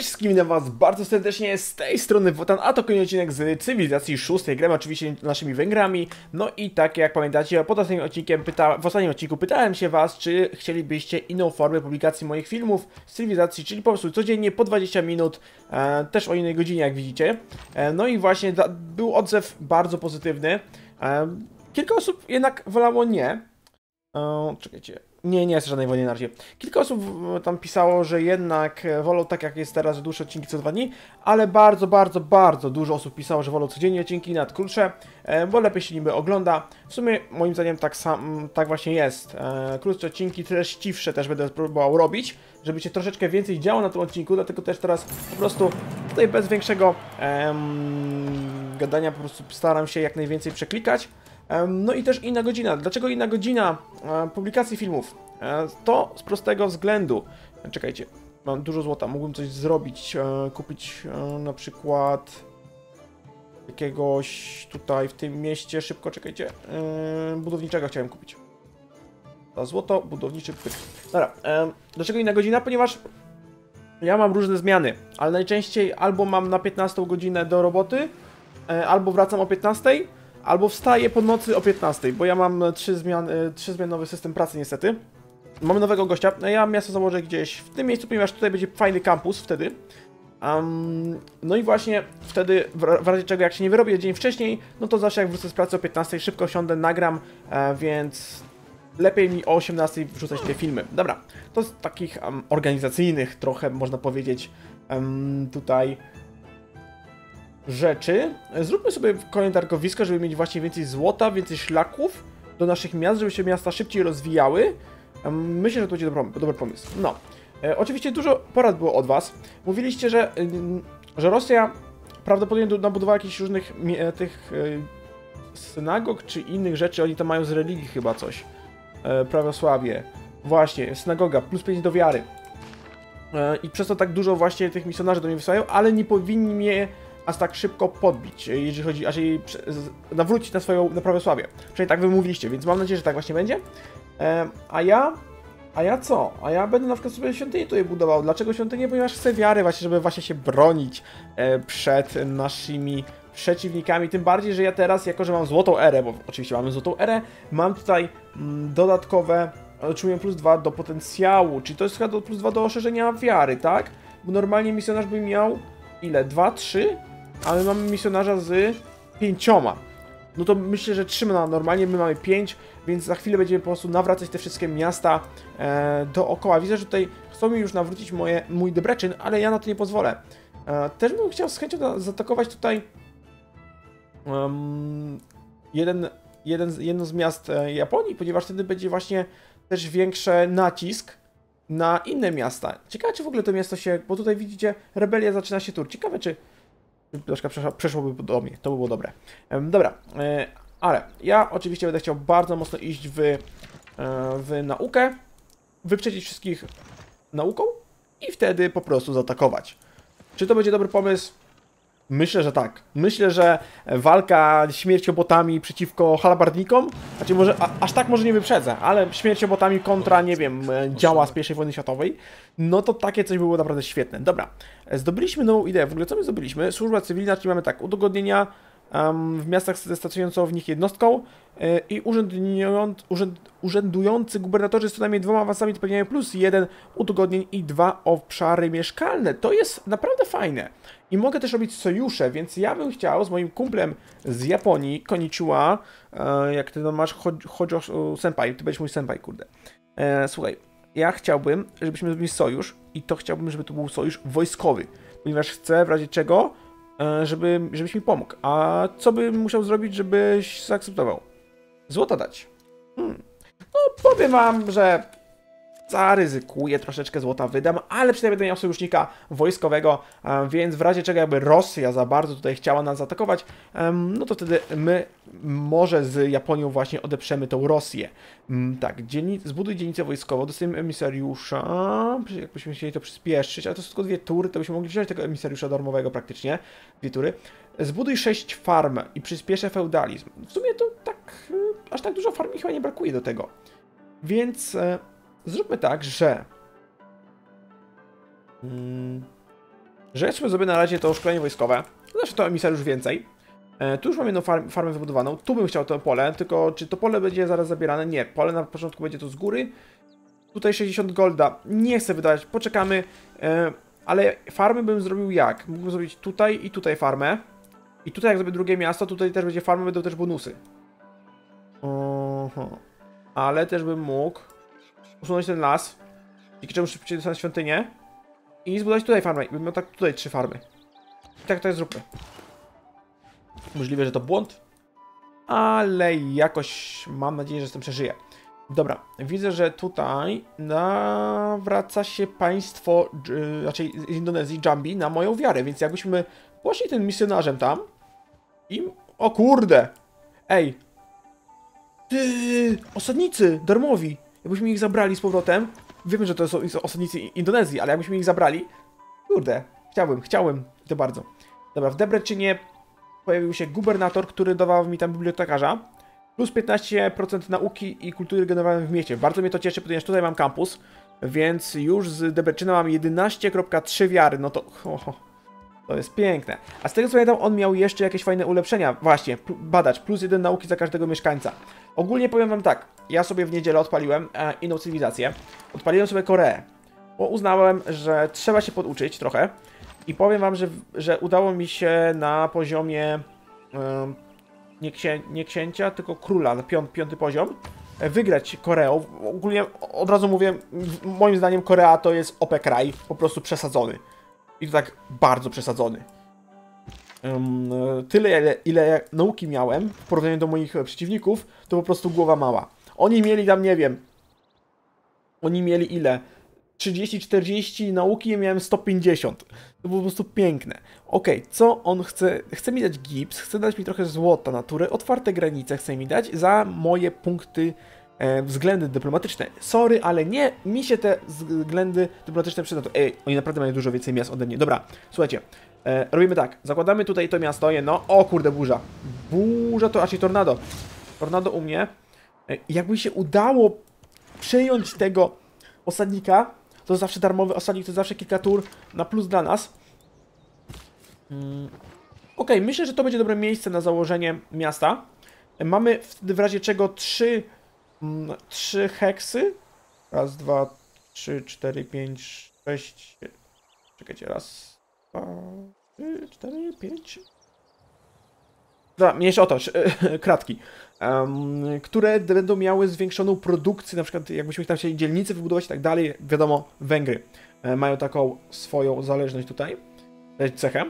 Cześć wszystkim, witam was bardzo serdecznie z tej strony Wotan, a to kolejny odcinek z Cywilizacji 6. Gramy oczywiście naszymi Węgrami. No i tak jak pamiętacie, pod ostatnim odcinkiem pyta... w ostatnim odcinku pytałem się was, czy chcielibyście inną formę publikacji moich filmów z Cywilizacji, czyli po prostu codziennie po 20 minut, e, też o innej godzinie jak widzicie. E, no i właśnie da... był odzew bardzo pozytywny. E, kilka osób jednak wolało nie. E, czekajcie, nie, nie jest żadnej wojny na razie. Kilka osób tam pisało, że jednak wolą tak jak jest teraz dłuższe odcinki co dwa dni, ale bardzo, bardzo, bardzo dużo osób pisało, że wolą codziennie odcinki nad krótsze, e, bo lepiej się niby ogląda. W sumie moim zdaniem tak, sam, tak właśnie jest. E, krótsze odcinki, treściwsze też będę próbował robić, żeby się troszeczkę więcej działo na tym odcinku, dlatego też teraz po prostu tutaj bez większego em, gadania po prostu staram się jak najwięcej przeklikać. No i też inna godzina. Dlaczego inna godzina publikacji filmów? E, to z prostego względu. Czekajcie, mam dużo złota, mógłbym coś zrobić, e, kupić e, na przykład jakiegoś tutaj w tym mieście, szybko, czekajcie, budowniczego chciałem kupić. Za złoto, budowniczy pyk. Dobra, dlaczego inna godzina? Ponieważ ja mam różne zmiany, ale najczęściej albo mam na 15 godzinę do roboty, albo wracam o 15, albo wstaję po nocy o 15, bo ja mam trzy zmian, zmianowy system pracy niestety. Mamy nowego gościa. No ja miasto założę gdzieś w tym miejscu, ponieważ tutaj będzie fajny kampus wtedy. Um, no i właśnie wtedy, w, w razie czego jak się nie wyrobię dzień wcześniej, no to zawsze jak wrócę z pracy o 15 szybko siądę, nagram, e, więc lepiej mi o 18 wrzucać te filmy. Dobra, to z takich um, organizacyjnych trochę można powiedzieć um, tutaj rzeczy. Zróbmy sobie kolejne targowisko, żeby mieć właśnie więcej złota, więcej szlaków do naszych miast, żeby się miasta szybciej rozwijały. Myślę, że to będzie dobry, pomysł. No, e, oczywiście dużo porad było od Was. Mówiliście, że, y, że Rosja prawdopodobnie nabudowała jakichś różnych e, tych e, synagog czy innych rzeczy. Oni tam mają z religii chyba coś. E, prawosławie. Właśnie, synagoga, plus 5 do wiary. I przez to tak dużo właśnie tych misjonarzy do mnie wysyłają, ale nie powinni mnie aż tak szybko podbić, jeżeli chodzi, aż jej nawrócić na swoją na prawosławie. Przynajmniej tak wy mówiliście, więc mam nadzieję, że tak właśnie będzie. E, a ja a ja co? A ja będę na przykład sobie świątynię tutaj budował. Dlaczego świątynię? Ponieważ chcę wiary właśnie, żeby właśnie się bronić e, przed naszymi przeciwnikami. Tym bardziej, że ja teraz, jako że mam złotą erę, bo oczywiście mamy złotą erę, mam tutaj mm, dodatkowe, otrzymuję plus 2 do potencjału, czyli to jest chyba plus 2 do oszerzenia wiary, tak? Bo normalnie misjonarz by miał ile? 2, 3? Ale mamy misjonarza z pięcioma no to myślę, że trzyma normalnie, my mamy 5, więc za chwilę będziemy po prostu nawracać te wszystkie miasta e, dookoła. Widzę, że tutaj chcą mi już nawrócić moje, mój Debreczyn, ale ja na to nie pozwolę. E, też bym chciał z chęcią zaatakować tutaj um, jeden, jeden, jedno z miast e, Japonii, ponieważ wtedy będzie właśnie też większy nacisk na inne miasta. Ciekawe, czy w ogóle to miasto się, bo tutaj widzicie, rebelia zaczyna się tu. Ciekawe, czy troszkę przeszłoby do mnie, to by było dobre. Dobra, e, ale ja oczywiście będę chciał bardzo mocno iść w, e, w naukę, wyprzedzić wszystkich nauką i wtedy po prostu zaatakować. Czy to będzie dobry pomysł? Myślę, że tak. Myślę, że walka śmierciobotami przeciwko halabardnikom, znaczy może, a, aż tak może nie wyprzedzę, ale śmierciobotami kontra, nie wiem, e, działa z I wojny światowej, no to takie coś było naprawdę świetne. Dobra, zdobyliśmy nową ideę. W ogóle co my zdobyliśmy? Służba cywilna, czyli mamy tak, udogodnienia w miastach stacjonującą w nich jednostką e, i urzędujący gubernatorzy z co najmniej dwoma awansami zapewniają plus jeden udogodnień i dwa obszary mieszkalne. To jest naprawdę fajne. I mogę też robić sojusze, więc ja bym chciał z moim kumplem z Japonii, Konichiwa, e, jak ty no masz Hojo Senpai, ty będziesz mój senpai, kurde. E, słuchaj, ja chciałbym, żebyśmy zrobili sojusz i to chciałbym, żeby to był sojusz wojskowy, ponieważ chcę w razie czego E, żeby, żebyś mi pomógł. A co bym musiał zrobić, żebyś zaakceptował? Złota dać. Hmm. No, powiem wam, że zaryzykuję, troszeczkę złota wydam, ale przynajmniej będę miał sojusznika wojskowego, więc w razie czego jakby Rosja za bardzo tutaj chciała nas zaatakować, no to wtedy my może z Japonią właśnie odeprzemy tą Rosję. Mm, tak, dzielnic, zbuduj dzielnicę wojskową, dostajemy emisariusza, jakbyśmy chcieli to przyspieszyć, ale to są tylko dwie tury, to byśmy mogli wziąć tego emisariusza darmowego praktycznie, dwie tury. Zbuduj sześć farm i przyspieszę feudalizm. W sumie to tak, y, aż tak dużo farm chyba nie brakuje do tego. Więc e, zróbmy tak, że... Hmm, Rzeczmy sobie na razie to szkolenie wojskowe. Znaczy to emisariusz więcej. E, tu już mam jedną farm, farmę wybudowaną. Tu bym chciał to pole, tylko czy to pole będzie zaraz zabierane? Nie, pole na początku będzie to z góry. Tutaj 60 golda. Nie chcę wydać, poczekamy. E, ale farmy bym zrobił jak? Mógłbym zrobić tutaj i tutaj farmę. I tutaj jak zrobię drugie miasto, tutaj też będzie farmy, będą też bonusy. Oho. Ale też bym mógł usunąć ten las. Dzięki czemu szybciej dostanę świątynię. I zbudować tutaj farmę. Bym miał tak tutaj trzy farmy. I tak to jest zróbmy. Możliwe, że to błąd. Ale jakoś mam nadzieję, że z tym przeżyję. Dobra, widzę, że tutaj nawraca się państwo, dż- raczej z Indonezji, Jambi, na moją wiarę, więc jakbyśmy poszli tym misjonarzem tam i... O kurde! Ej! Ty, osadnicy, darmowi! Jakbyśmy ich zabrali z powrotem, wiemy, że to są osadnicy Indonezji, ale jakbyśmy ich zabrali, kurde, chciałbym, chciałbym, i to bardzo. Dobra, w Debreczynie pojawił się gubernator, który dawał mi tam bibliotekarza, plus 15% nauki i kultury generowanej w mieście. Bardzo mnie to cieszy, ponieważ tutaj mam kampus, więc już z Debreczyna mam 11,3 wiary, no to... Ho, ho, to jest piękne. A z tego co pamiętam, on miał jeszcze jakieś fajne ulepszenia. Właśnie, badacz, plus jeden nauki za każdego mieszkańca. Ogólnie powiem wam tak, ja sobie w niedzielę odpaliłem e, inną cywilizację. Odpaliłem sobie Koreę, bo uznałem, że trzeba się poduczyć trochę. I powiem wam, że, że udało mi się na poziomie em, nie, księ, nie księcia, tylko króla, na piąt, piąty poziom, e, wygrać Koreą. Ogólnie od razu mówię, moim zdaniem Korea to jest OP kraj, po prostu przesadzony. I to tak bardzo przesadzony. E, tyle, ile, ile nauki miałem w porównaniu do moich przeciwników, to po prostu głowa mała. Oni mieli tam, nie wiem, oni mieli ile? 30-40 nauki, ja miałem 150. To było po prostu piękne. Okej, co on chce? Chce mi dać gips, chce dać mi trochę złota natury, otwarte granice chce mi dać za moje punkty względy dyplomatyczne. Sorry, ale nie, mi się te względy dyplomatyczne przydadzą. Ej, oni naprawdę mają dużo więcej miast ode mnie. Dobra, słuchajcie, e, robimy tak, zakładamy tutaj to miasto jedno. O kurde, burza. Burza to raczej tornado. Tornado u mnie. E, jakby się udało przejąć tego osadnika, to zawsze darmowy osadnik, to zawsze kilka tur na plus dla nas. Mm. Okej, myślę, że to będzie dobre miejsce na założenie miasta. Mamy wtedy w razie czego trzy, trzy heksy. Raz, dwa, trzy, cztery, pięć, sześć. Czekajcie, raz, dwa, trzy, cztery, pięć. Dobra, mniejsza o to, kratki. Em, które będą miały zwiększoną produkcję, na przykład jakbyśmy tam chcieli dzielnicy wybudować i tak dalej. Wiadomo, Węgry e, mają taką swoją zależność tutaj, e, cechę.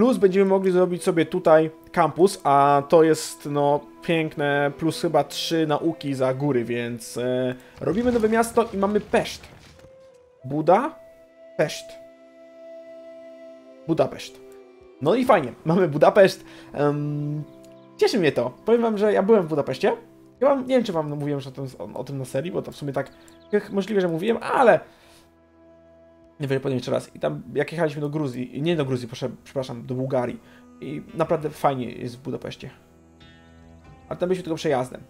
Plus będziemy mogli zrobić sobie tutaj kampus, a to jest no piękne, plus chyba trzy nauki za góry, więc e, robimy nowe miasto i mamy Peszt. Buda, Peszt. Budapeszt. No i fajnie, mamy Budapeszt. Em, cieszy mnie to. Powiem wam, że ja byłem w Budapeszcie. Ja wam, nie wiem, czy wam mówiłem już o tym, o, o tym na serii, bo to w sumie tak możliwe, że mówiłem, ale powiem jeszcze raz. I tam, jak jechaliśmy do Gruzji, nie do Gruzji, proszę, przepraszam, do Bułgarii. I naprawdę fajnie jest w Budapeszcie. Ale tam byliśmy tylko przejazdem.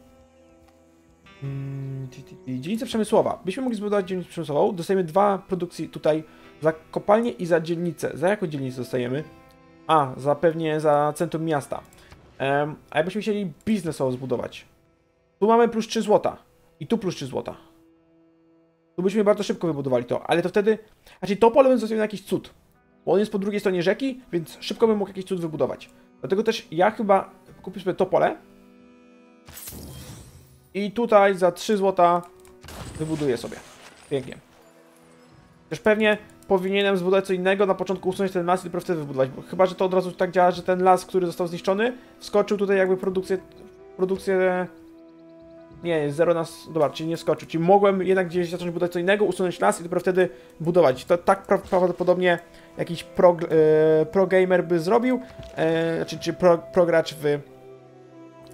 Mm. Dzielnica przemysłowa. Byśmy mogli zbudować dzielnicę przemysłową. Dostajemy dwa produkcji tutaj za kopalnię i za dzielnicę. Za jaką dzielnicę dostajemy? A, za pewnie za centrum miasta. Em, a jakbyśmy chcieli biznesowo zbudować. Tu mamy plus 3 złota. I tu plus 3 złota. Tu byśmy bardzo szybko wybudowali to, ale to wtedy... Znaczy to pole bym zostawił na jakiś cud. Bo on jest po drugiej stronie rzeki, więc szybko bym mógł jakiś cud wybudować. Dlatego też ja chyba kupię sobie to pole. I tutaj za 3 złota wybuduję sobie. Pięknie. Też pewnie powinienem zbudować co innego, na początku usunąć ten las i dopiero wtedy wybudować, bo chyba, że to od razu tak działa, że ten las, który został zniszczony, wskoczył tutaj jakby produkcję, produkcję... Nie, zero nas... Dobra, czyli nie wskoczył, czyli mogłem jednak gdzieś zacząć budować co innego, usunąć las i dopiero wtedy budować. To tak pra prawdopodobnie jakiś pro, e, pro gamer by zrobił, e, czy, czy pro, pro gracz w,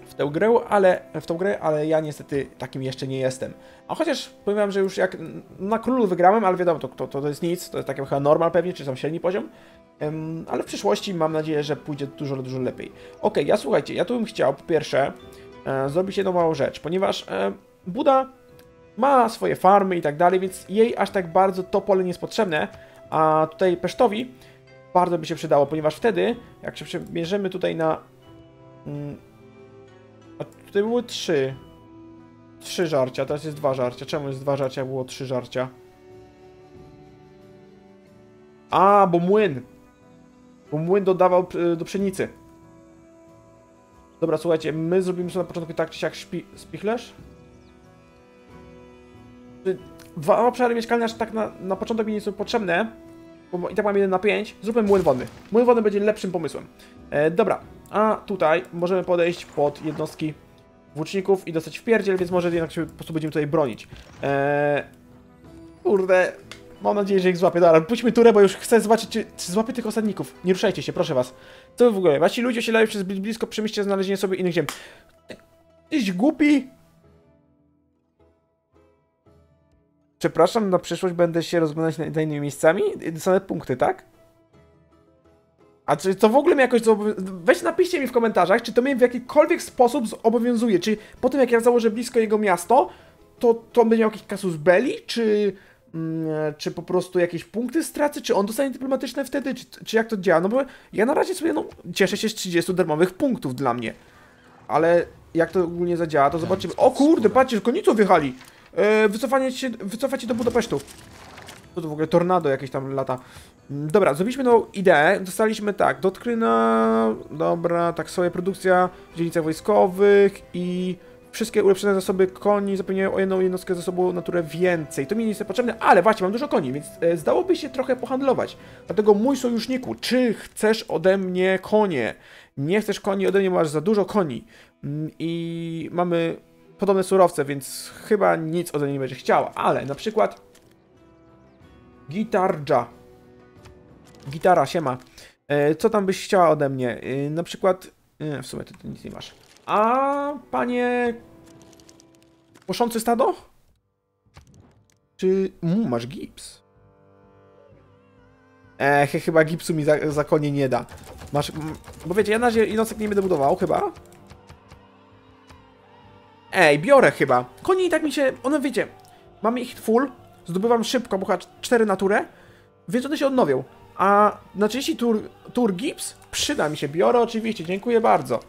w tę grę, ale w tą grę, ale ja niestety takim jeszcze nie jestem. A chociaż powiem wam, że już jak na królu wygrałem, ale wiadomo, to, to, to jest nic, to jest taki chyba normal pewnie, czy tam średni poziom. Ale w przyszłości mam nadzieję, że pójdzie dużo, dużo lepiej. Okej, ja słuchajcie, ja tu bym chciał po pierwsze zrobić jedną małą rzecz, ponieważ e, Buda ma swoje farmy i tak dalej, więc jej aż tak bardzo to pole nie jest potrzebne, a tutaj Pesztowi bardzo by się przydało, ponieważ wtedy, jak się przemierzymy tutaj na... Mm, a tutaj były trzy. Trzy żarcia, teraz jest dwa żarcia. Czemu jest dwa żarcia, było trzy żarcia? A, bo młyn. Bo młyn dodawał y, do pszenicy. Dobra, słuchajcie, my zrobimy sobie na początku tak czy siak szpi spichlerz. Dwa obszary mieszkalne aż tak na, na początek mi nie są potrzebne. Bo i tak mam 1 na 5. Zróbmy młyn wodny. Młyn wodny będzie lepszym pomysłem. E, dobra, a tutaj możemy podejść pod jednostki włóczników i dostać w pierdziel, więc może jednak się po prostu będziemy tutaj bronić. E, kurde, mam nadzieję, że ich złapię. Dobra, puśćmy turę, bo już chcę zobaczyć, czy, czy złapię tych osadników. Nie ruszajcie się, proszę was. Co w ogóle? Wasi ludzie osiedlają zbyt blisko przemyślcie znalezienie sobie innych ziem. Jesteś głupi? Przepraszam, na przyszłość będę się rozglądać nad innymi miejscami? Dostanę punkty, tak? A czy to w ogóle mnie jakoś Weź napiszcie mi w komentarzach, czy to mnie w jakikolwiek sposób zobowiązuje. Czy po tym jak ja założę blisko jego miasto, to, to będzie miał jakiś kasus belli, czy, czy po prostu jakieś punkty stracę, czy on dostanie dyplomatyczne wtedy, czy, czy jak to działa? No bo ja na razie sobie no, cieszę się z 30 darmowych punktów dla mnie. Ale jak to ogólnie zadziała, to zobaczymy. O kurde, patrzcie, konicą wjechali. E, wycofanie się, wycofać się do Budapesztu. To to w ogóle tornado jakieś tam lata. Mm, Dobra, zrobiliśmy nową ideę. Dostaliśmy tak, dotkryna, dobra, tak sobie produkcja w dzielnicach wojskowych i wszystkie ulepszone zasoby koni zapewniają o jedną jednostkę zasobu naturę więcej. To mi nie jest potrzebne, ale właśnie, mam dużo koni, więc e, zdałoby się trochę pohandlować. Dlatego mój sojuszniku, czy chcesz ode mnie konie? Nie chcesz koni ode mnie, masz za dużo koni. Mm, I mamy podobne surowce, więc chyba nic ode mnie nie będzie chciała, ale na przykład Gitarja. Gitara, siema. E, co tam byś chciała ode mnie? E, na przykład... W sumie ty, ty nic nie masz. A panie... Poszący stado? Czy... Mm, masz gips. E, ch- chyba gipsu mi za, za konie nie da. Masz... mm, Bo wiecie, ja na razie jednostek nie będę budował, chyba. Ej, biorę chyba. Konie i tak mi się... One, wiecie... Mamy ich full. Zdobywam szybko, bo chyba 4 naturę. Więc one się odnowią. A na 30 tur, tur gips przyda mi się. Biorę oczywiście, dziękuję bardzo.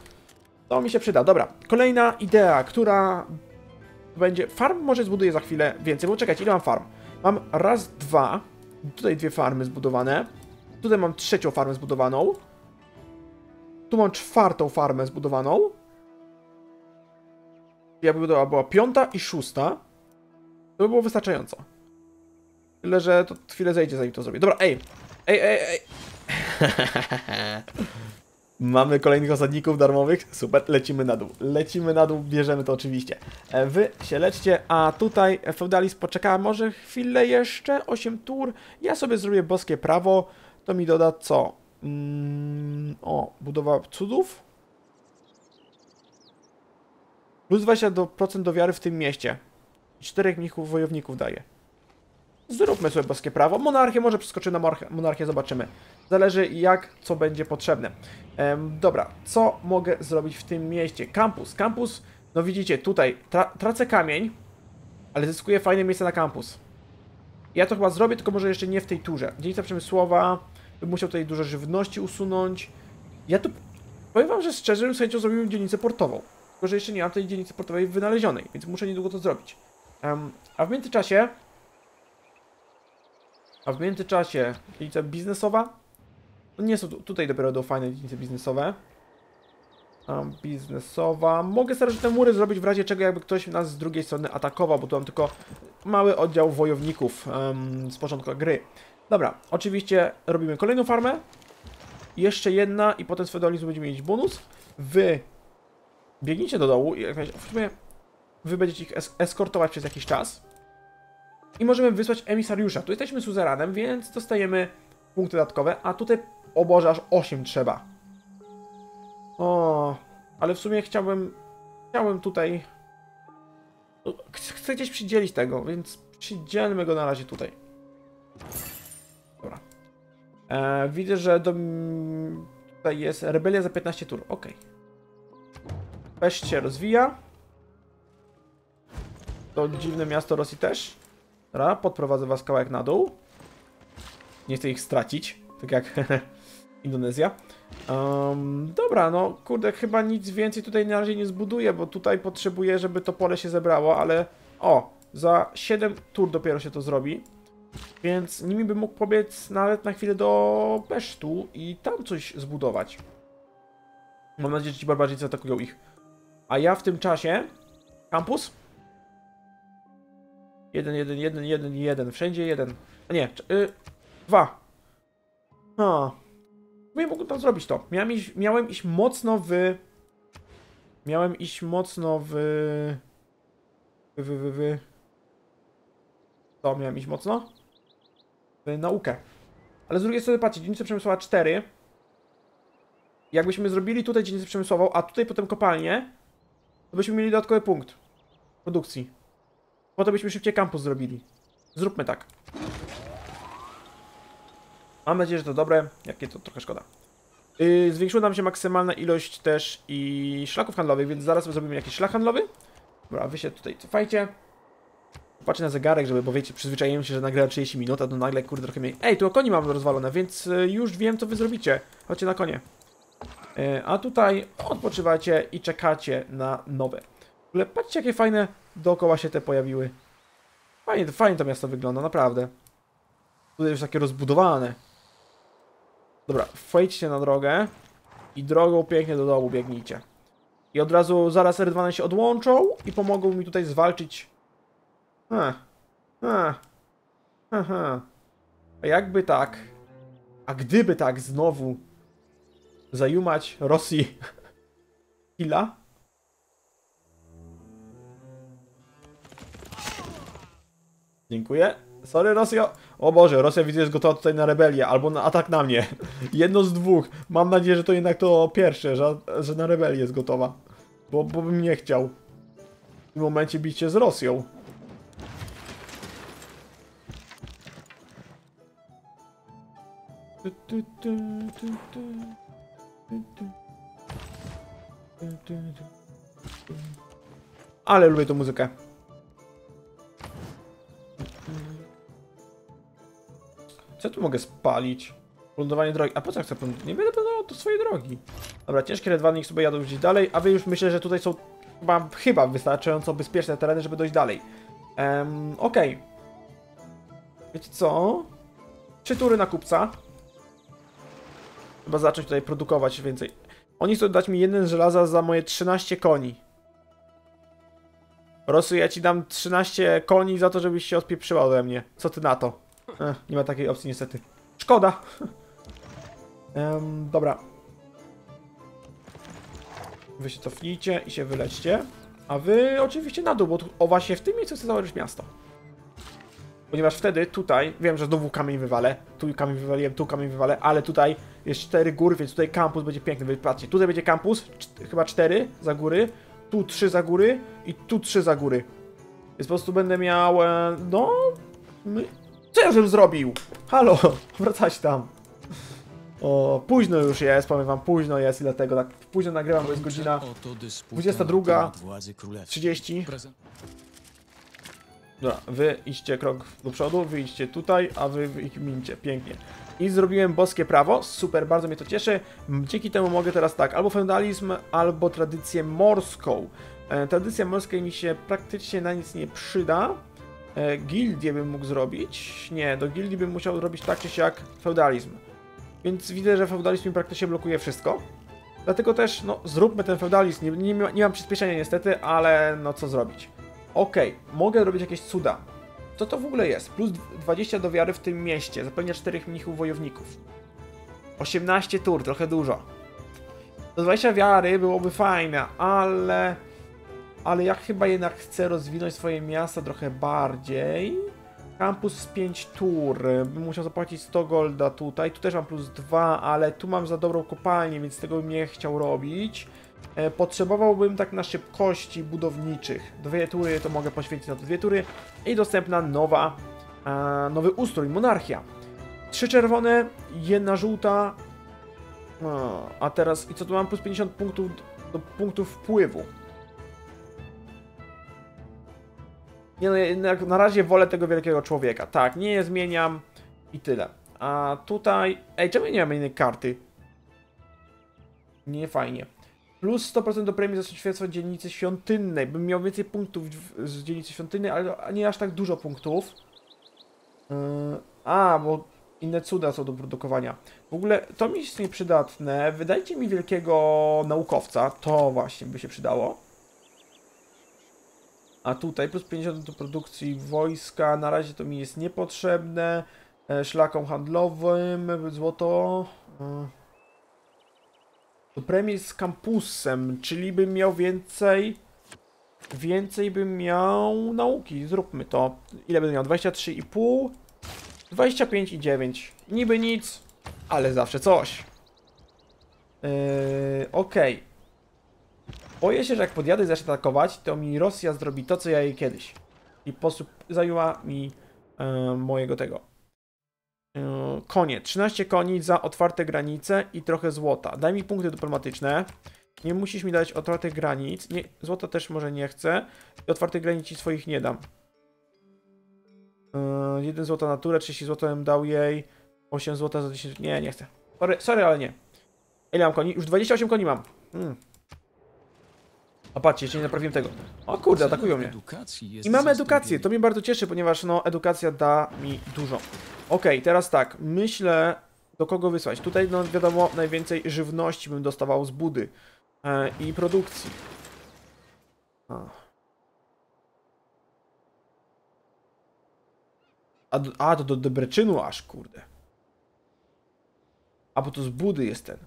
To mi się przyda. Dobra, kolejna idea, która będzie... Farm może zbuduję za chwilę więcej, bo czekajcie, ile mam farm? Mam raz, dwa, tutaj dwie farmy zbudowane, tutaj mam trzecią farmę zbudowaną, tu mam czwartą farmę zbudowaną, jakby to była piąta i szósta, to by było wystarczająco. Tyle, że to chwilę zejdzie, zanim to zrobię. Dobra, ej! Ej, ej, ej! Mamy kolejnych osadników darmowych. Super, lecimy na dół. Lecimy na dół, bierzemy to oczywiście. E, Wy się leczcie, a tutaj feudalizm poczeka może chwilę jeszcze, 8 tur. Ja sobie zrobię boskie prawo. To mi doda co? Mm, o, budowa cudów? Plus 20% do wiary w tym mieście. Czterech mnichów wojowników daje. Zróbmy sobie boskie prawo. Monarchię może przeskoczymy na monarchię, zobaczymy. Zależy jak, co będzie potrzebne. Em, dobra, co mogę zrobić w tym mieście? Kampus. Kampus, no widzicie, tutaj tra tracę kamień, ale zyskuję fajne miejsce na kampus. Ja to chyba zrobię, tylko może jeszcze nie w tej turze. Dzielnica przemysłowa, bym musiał tutaj dużo żywności usunąć. Ja tu, powiem wam, że szczerze bym z chęcią zrobił dzielnicę portową. Tylko, że jeszcze nie mam tej dzielnicy portowej wynalezionej, więc muszę niedługo to zrobić. A w międzyczasie a w międzyczasie dzielnica biznesowa. No nie są tu, tutaj dopiero do fajne dzielnice biznesowe. Um, biznesowa. Mogę starożytne mury zrobić w razie czego jakby ktoś nas z drugiej strony atakował, bo tu mam tylko mały oddział wojowników um, z początku gry. Dobra, oczywiście robimy kolejną farmę. Jeszcze jedna i potem z feudalizmu będziemy mieć bonus. Wy biegnijcie do dołu i w sumie wy będziecie ich es eskortować przez jakiś czas. I możemy wysłać emisariusza. Tu jesteśmy suzeranem, więc dostajemy punkty dodatkowe, a tutaj, o Boże, aż 8 trzeba. O, ale w sumie chciałbym, chciałem tutaj, no, ch- chcę gdzieś przydzielić tego, więc przydzielmy go na razie tutaj. Dobra. E, widzę, że do, tutaj jest rebelia za 15 tur, ok. Peszt się rozwija. To dziwne miasto Rosji też. Podprowadzę was kawałek na dół. Nie chcę ich stracić. tak jak Indonezja. Um, dobra, no kurde, chyba nic więcej tutaj na razie nie zbuduję, bo tutaj potrzebuję, żeby to pole się zebrało, ale o, za 7 tur dopiero się to zrobi. Więc nimi bym mógł pobiec nawet na chwilę do Pesztu i tam coś zbudować. Mam nadzieję, że ci barbarzyńcy atakują ich. A ja w tym czasie... Kampus? Jeden, jeden, jeden, jeden, jeden. Wszędzie jeden. A nie, y, dwa. Bo ja mogłem tam zrobić to. Miałem iść, miałem iść mocno w... Miałem iść mocno. W, w, w, w... To miałem iść mocno? W naukę. Ale z drugiej strony, patrzcie, dzielnica przemysłowa 4. Jakbyśmy zrobili tutaj dzielnicę przemysłową, a tutaj potem kopalnię, to byśmy mieli dodatkowy punkt produkcji. Potem byśmy szybciej kampus zrobili. Zróbmy tak. Mam nadzieję, że to dobre. Jakie to trochę szkoda. Yy, zwiększyła nam się maksymalna ilość też i szlaków handlowych, więc zaraz zrobimy jakiś szlak handlowy. Dobra, wy się tutaj cofajcie. Patrzę na zegarek, żeby, bo wiecie, przyzwyczaiłem się, że nagrałem 30 minut, a to nagle, kurde, trochę mniej. Ej, tu koni mam rozwalone, więc y, już wiem, co wy zrobicie. Chodźcie na konie. Y, A tutaj odpoczywacie i czekacie na nowe. W ogóle patrzcie, jakie fajne dookoła się te pojawiły. Fajnie, fajnie to miasto wygląda, naprawdę. Tutaj już takie rozbudowane. Dobra, wejdźcie na drogę i drogą pięknie do domu biegnijcie. I od razu zaraz R2 się odłączą i pomogą mi tutaj zwalczyć. Ha, ha, ha, ha. A jakby tak, a gdyby tak znowu zajumać Rosji Hila? Dziękuję. Sorry, Rosja. O Boże, Rosja widzę jest gotowa tutaj na rebelię albo na atak na mnie. Jedno z dwóch. Mam nadzieję, że to jednak to pierwsze, że, że na rebelię jest gotowa. Bo, bo bym nie chciał w tym momencie bić się z Rosją. Ale lubię tą muzykę. Co tu mogę spalić? Lądowanie drogi. A po co chcę plądować? Nie będę plądował do swojej drogi. Dobra, ciężkie redwany niech sobie jadą gdzieś dalej, a wy już myślę, że tutaj są chyba, chyba wystarczająco bezpieczne tereny, żeby dojść dalej. Um, Okej. Wiecie co? Trzy tury na kupca. Chyba zacząć tutaj produkować więcej. Oni chcą dać mi jeden żelaza za moje 13 koni. Rosu, ja ci dam 13 koni za to, żebyś się odpieprzyła ode mnie. Co ty na to? Ech, nie ma takiej opcji niestety. Szkoda. Em, dobra. Wy się cofnijcie i się wylećcie. A wy oczywiście na dół, bo o właśnie w tym miejscu chcę założyć miasto. Ponieważ wtedy tutaj, wiem, że znowu kamień wywalę, tu kamień wywaliłem, tu kamień wywalę, ale tutaj jest cztery góry, więc tutaj kampus będzie piękny. Wy Patrzcie, tutaj będzie kampus, chyba cztery za góry, tu trzy za góry i tu trzy za góry. Więc po prostu będę miał, e, no... My... Co ja żem zrobił? Halo, wracać tam. O, późno już jest, powiem wam, późno jest i dlatego tak późno nagrywam, bo jest godzina Oto dysputa 22. na temat władzy królewskiej. 30. Prezent- Dobra, wy idźcie krok do przodu, wy idźcie tutaj, a wy, mincie. Pięknie. I zrobiłem boskie prawo, super, bardzo mnie to cieszy. Dzięki temu mogę teraz tak, albo feudalizm, albo tradycję morską. E, tradycja morska mi się praktycznie na nic nie przyda. E, gildię bym mógł zrobić. Nie, do gildii bym musiał zrobić tak czy siak feudalizm. Więc widzę, że feudalizm mi praktycznie blokuje wszystko. Dlatego też, no, zróbmy ten feudalizm. Nie, nie, nie mam przyspieszenia niestety, ale no co zrobić. Okej, mogę robić jakieś cuda. Co to w ogóle jest? Plus 20 do wiary w tym mieście. Zapewnia 4 mnichów wojowników. 18 tur, trochę dużo. Do 20 wiary byłoby fajne, ale... Ale ja chyba jednak chcę rozwinąć swoje miasto trochę bardziej. Campus z 5 tur. Bym musiał zapłacić 100 golda tutaj. Tu też mam plus 2, ale tu mam za dobrą kopalnię, więc tego bym nie chciał robić. E, Potrzebowałbym tak na szybkości budowniczych. Dwie tury to mogę poświęcić na dwie tury. I dostępna nowa, e, nowy ustrój, monarchia. Trzy czerwone, jedna żółta. A teraz, i co tu mam? Plus 50 punktów do punktów wpływu. Nie no, na razie wolę tego wielkiego człowieka. Tak, nie zmieniam i tyle. A tutaj... Ej, czemu nie mamy innej karty? Nie fajnie. Plus 100% do premii za świadectwo dzielnicy świątynnej. Bym miał więcej punktów z dzielnicy świątynnej, ale nie aż tak dużo punktów. Yy, a, bo inne cuda są do produkowania. W ogóle to mi jest nieprzydatne. Wydajcie mi wielkiego naukowca. To właśnie by się przydało. A tutaj plus 50 do produkcji wojska. Na razie to mi jest niepotrzebne. E, Szlakom handlowym, złoto. e, Do premii z kampusem, czyli bym miał więcej. Więcej bym miał nauki. Zróbmy to. Ile będę miał? 23,5. 25,9. Niby nic, ale zawsze coś. Yy, Okej. Boję się, że jak podjadę i zacznę atakować, to mi Rosja zrobi to, co ja jej kiedyś. I po prostu zajęła mi e, mojego tego. E, konie. 13 koni za otwarte granice i trochę złota. Daj mi punkty dyplomatyczne. Nie musisz mi dać otwartych granic. Nie, złota też może nie chcę. I otwartych granic ci swoich nie dam. Yy, 1 złota naturę, 30 złota bym dał jej. 8 złota za 10. Nie, nie chcę. Sorry, sorry, ale nie. Ile mam koni? Już 28 koni mam. Hmm. A patrzcie, jeszcze nie naprawiłem tego. O kurde, atakują mnie. I mamy edukację, to mnie bardzo cieszy, ponieważ no, edukacja da mi dużo. Okej, teraz tak, myślę do kogo wysłać. Tutaj no wiadomo, najwięcej żywności bym dostawał z budy e, i produkcji. A. A, do- a, to do Debreczynu aż, kurde. A, bo to z budy jest ten.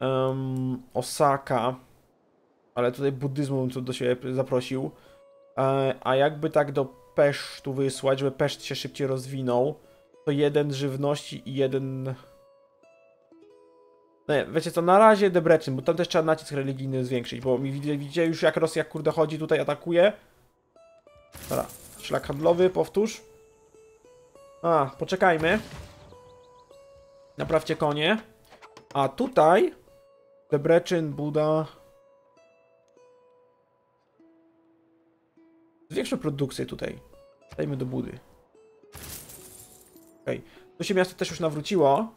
Em, Osaka. Ale tutaj buddyzmu bym do siebie zaprosił. E, a jakby tak do Pesztu wysłać, żeby Peszt się szybciej rozwinął, to jeden żywności i jeden... No nie, wiecie co, na razie Debreczyn, bo tam też trzeba nacisk religijny zwiększyć, bo mi widzicie, już jak Rosja kurde chodzi tutaj, atakuje. Dobra, szlak handlowy, powtórz. A, poczekajmy. Naprawcie konie. A tutaj Debreczyn, Buda... Zwiększmy produkcję tutaj. Dajmy do budy. Okej. Tu się miasto też już nawróciło.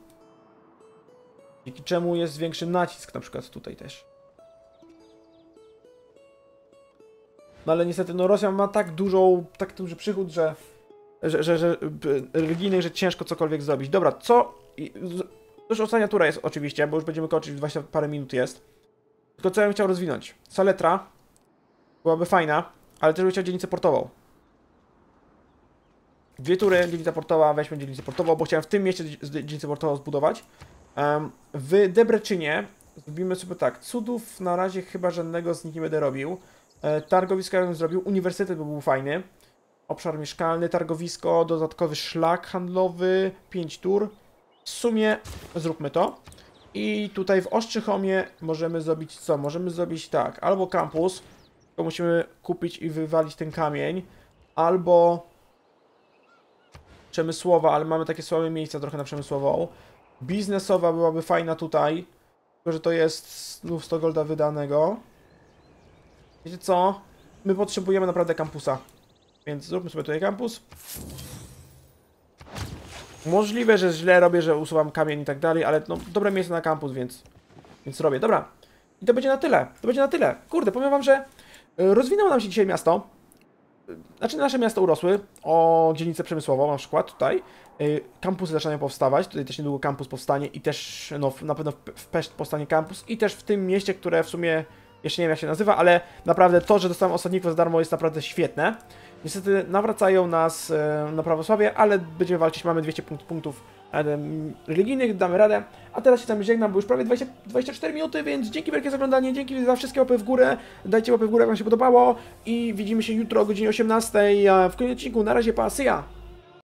Dzięki czemu jest większy nacisk na przykład tutaj też. No ale niestety, no Rosja ma tak dużą, tak duży przychód, że że, że, że religijny, że ciężko cokolwiek zrobić. Dobra, co? To już ostatnia tura jest oczywiście, bo już będziemy kończyć, 20 parę minut jest. Tylko co ja bym chciał rozwinąć? Saletra byłaby fajna, ale też bym chciał dzielnicę portową. Dwie tury, dzielnica portowa, weźmy dzielnicę portową, bo chciałem w tym mieście dzi- dzielnicę portową zbudować. Em, w Debreczynie zrobimy sobie tak, cudów na razie chyba żadnego z nich nie będę robił. E, targowiska bym zrobił, uniwersytet by był fajny. Obszar mieszkalny, targowisko, dodatkowy szlak handlowy, 5 tur. W sumie zróbmy to. I tutaj w Ostrzychomie możemy zrobić co? Możemy zrobić tak, albo kampus, to musimy kupić i wywalić ten kamień, albo przemysłowa, ale mamy takie słabe miejsca trochę na przemysłową. Biznesowa byłaby fajna tutaj, tylko że to jest znów 100 golda wydanego. Wiecie co? My potrzebujemy naprawdę kampusa. Więc zróbmy sobie tutaj kampus. Możliwe, że źle robię, że usuwam kamień i tak dalej, ale no dobre miejsce na kampus, więc więc robię. Dobra. I to będzie na tyle. To będzie na tyle. Kurde, powiem wam, że rozwinęło nam się dzisiaj miasto. Y, Znaczy nasze miasto urosły o dzielnicę przemysłową, na przykład tutaj. Y, Kampusy zaczynają powstawać, tutaj też niedługo kampus powstanie i też no, na pewno w Peszt powstanie kampus i też w tym mieście, które w sumie jeszcze nie wiem jak się nazywa, ale naprawdę to, że dostałem osadników za darmo jest naprawdę świetne. Niestety nawracają nas e, na prawosławie, ale będziemy walczyć, mamy 200 punkt, punktów e, religijnych, damy radę. A teraz się tam żegnam, bo już prawie 20, 24 minuty, więc dzięki wielkie za oglądanie, dzięki za wszystkie łapy w górę, dajcie łapy w górę jak wam się podobało i widzimy się jutro o godzinie 18 e, w kolejnym odcinku. Na razie, pa, syja!